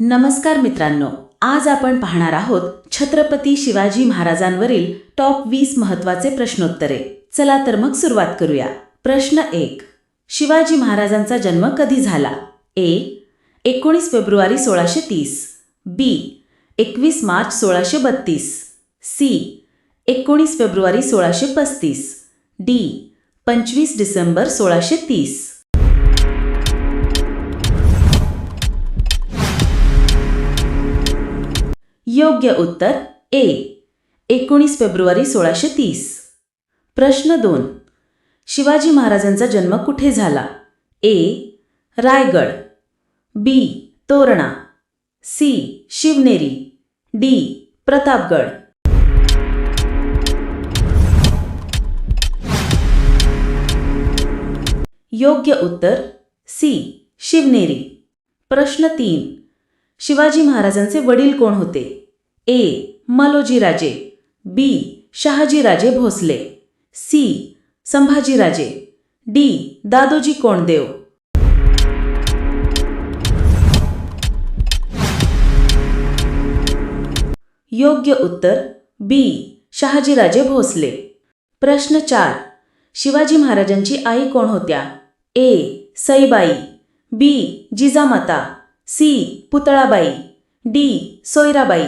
नमस्कार मित्रांनो आज आपण पाहणार आहोत छत्रपती शिवाजी महाराजांवरील टॉप वीस महत्त्वाचे प्रश्नोत्तरे. चला तर मग सुरुवात करूया. प्रश्न एक शिवाजी महाराजांचा जन्म कधी झाला? ए एकोणीस फेब्रुवारी सोळाशे तीस. बी एकवीस मार्च सोळाशे बत्तीस. सी एकोणीस फेब्रुवारी सोळाशे पस्तीस. डी पंचवीस डिसेंबर सोळाशे तीस. योग्य उत्तर ए. एकोणीस फेब्रुवारी सोळाशे तीस. प्रश्न दोन. शिवाजी महाराजांचा जन्म कुठे झाला? A. Raigad. B. Torna. C. Shivneri. D. Pratapgad. योग्य उत्तर सी. शिवनेरी. प्रश्न तीन. शिवाजी महाराजांचे वडील कोण होते? A Malojiraje. B Shahajiraje Bhosale. C Sambhajiraje. D Dadoji Konddev. योग्य उत्तर बी शहाजीराजे भोसले. प्रश्न चार शिवाजी महाराजांची आई कोण होत्या? A Saibai. B Jijamata. C Putalabai. D Soyarabai.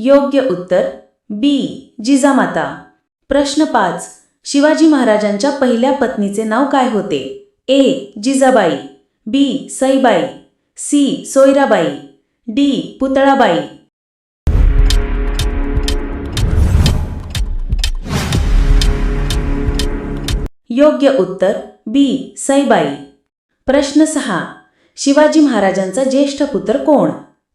योग्य उत्तर बी. जिजामाता. प्रश्न पाच. शिवाजी महाराजांच्या पहिल्या पत्नीचे नाव काय होते? A. Jijabai. B. Saibai. C. Soyarabai. D. Putalabai. योग्य उत्तर बी. सईबाई. प्रश्न सहा. शिवाजी महाराजांचा ज्येष्ठ पुत्र कोण?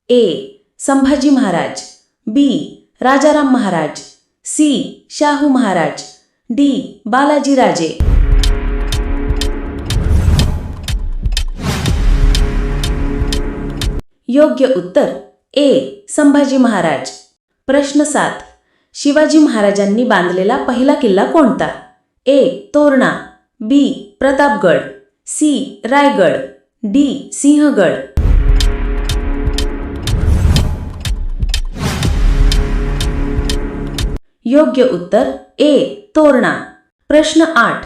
A. Sambhaji Maharaj. B. Rajaram Maharaj. C. Shahu Maharaj. D. Balaji Raje. योग्य उत्तर ए. संभाजी महाराज. प्रश्न सात. शिवाजी महाराजांनी बांधलेला पहिला किल्ला कोणता? A. Torna. B. Pratapgad. C. Raigad. D. Sinhagad. योग्य उत्तर ए तोरणा. प्रश्न आठ.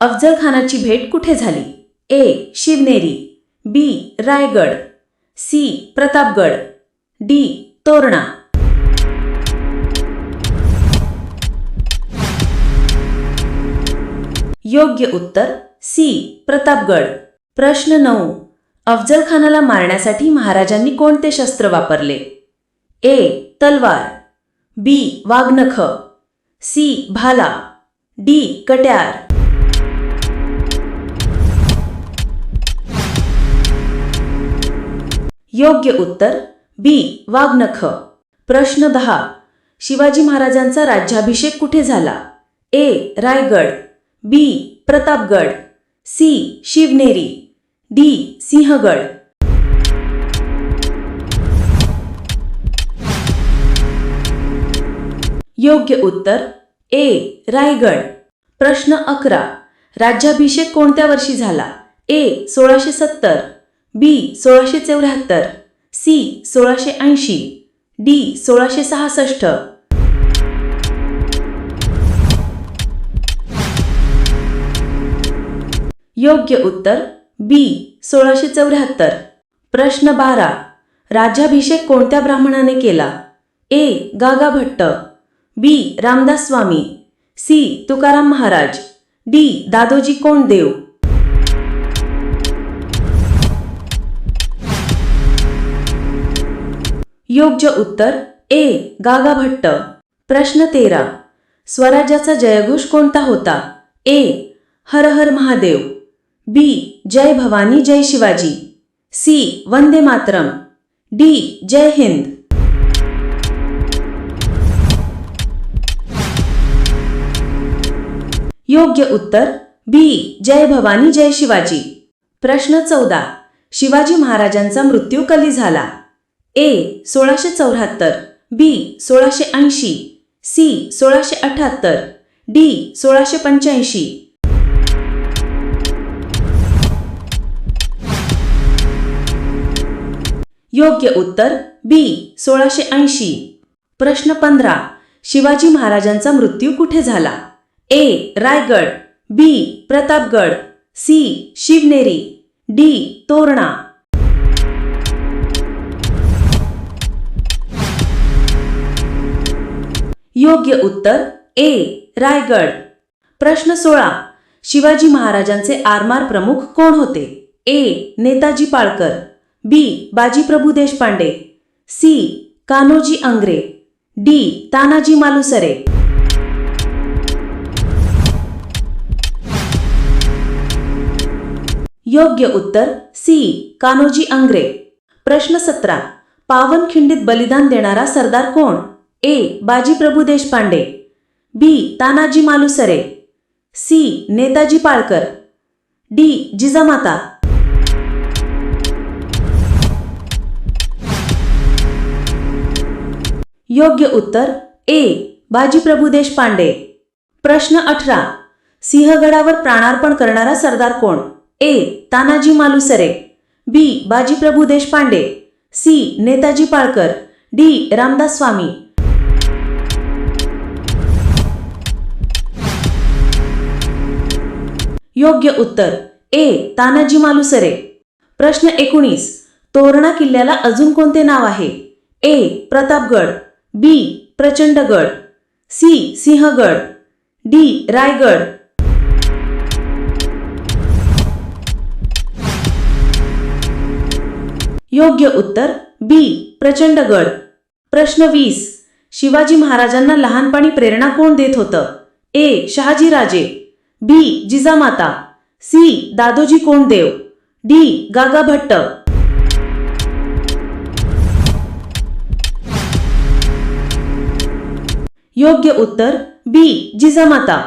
अफजल खानाची भेट कुठे झाली? A Shivneri. B Raigad. C Pratapgad. D Torna. योग्य उत्तर सी प्रतापगड. प्रश्न नऊ. अफजल खानाला मारण्यासाठी महाराजांनी कोणते शस्त्र वापरले? ए तलवार. बी वाघनख सी भाला. डी कट्यार. योग्य उत्तर बी वाघनख प्रश्न दहा. शिवाजी महाराजांचा राज्याभिषेक कुठे झाला? A Raigad. B Pratapgad. C Shivneri. D Sinhagad. योग्य उत्तर ए रायगड. प्रश्न अकरा. राज्याभिषेक कोणत्या वर्षी झाला? ए सोळाशे सत्तर. बी सोळाशे चौऱ्याहत्तर. सी सोळाशे ऐंशी. डी सोळाशे सहासष्ट. योग्य उत्तर बी सोळाशे चौऱ्याहत्तर. प्रश्न बारा. राज्याभिषेक कोणत्या ब्राह्मणाने केला? A Gaga Bhatt B. Ramdas Swami. C. Tukaram Maharaj. D. Dadoji Konddev. योग्य उत्तर ए. गागा भट्ट प्रश्न तेरा. स्वराज्याचा जयघोष कोणता होता? A. Her her Mahadev. B. जय भवानी जय शिवाजी. सी. वंदे मातरम. डी. जय हिंद. योग्य उत्तर बी. जय भवानी जय शिवाजी. प्रश्न चौदा. शिवाजी महाराजांचा मृत्यू कधी झाला? ए. सोळाशे चौऱ्याहत्तर बी. सोळाशे ऐंशी सी. सोळाशे अठ्याहत्तर डी. सोळाशे पंच्याऐंशी. योग्य उत्तर बी. सोळाशे ऐंशी. प्रश्न पंधरा. शिवाजी महाराजांचा मृत्यू कुठे झाला? A Raigad B Pratapgad C Shivneri D Torna योग्य उत्तर ए रायगड. प्रश्न सोळा. शिवाजी महाराजांचे आरमार प्रमुख कोण होते? A Netaji Palkar. B Bajiprabhu Deshpande. C Kanhoji Angre. D Tanaji Malusare. योग्य उत्तर सी. कान्होजी अंग्रे. प्रश्न सतरा. पावनखिंडीत बलिदान देणारा सरदार कोण? A. Bajiprabhu Deshpande. B. Tanaji Malusare. C. Netaji Palkar. D. Jijamata. योग्य उत्तर ए. बाजीप्रभू देशपांडे. प्रश्न अठरा. सिंहगडावर प्राणार्पण करणारा सरदार कोण? A. Tanaji Malusare. B. Bajiprabhu Deshpande. C. Netaji Palkar. D. Ramdas Swami. योग्य उत्तर. ए. तानाजी मालुसरे. प्रश्न एकोणीस. तोरणा किल्ल्याला अजून कोणते नाव आहे? A. Pratapgad. B. Prachandgad. C. Sinhagad. D. Raigad. योग्य उत्तर बी प्रचंडगड प्रश्न वीस शिवाजी महाराजांना लहानपणी प्रेरणा कोण देत होतं? A Shahajiraje B Jijamata. C Dadoji Konddev. D Gaga Bhatt. योग्य उत्तर बी जिजामाता.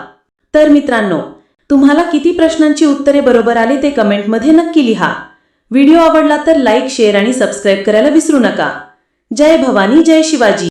तर मित्रांनो तुम्हाला किती प्रश्नांची उत्तरे बरोबर आली ते कमेंटमध्ये नक्की लिहा. व्हिडिओ आवडला तर लाईक शेअर आणि सबस्क्राईब करायला विसरू नका. जय भवानी जय शिवाजी.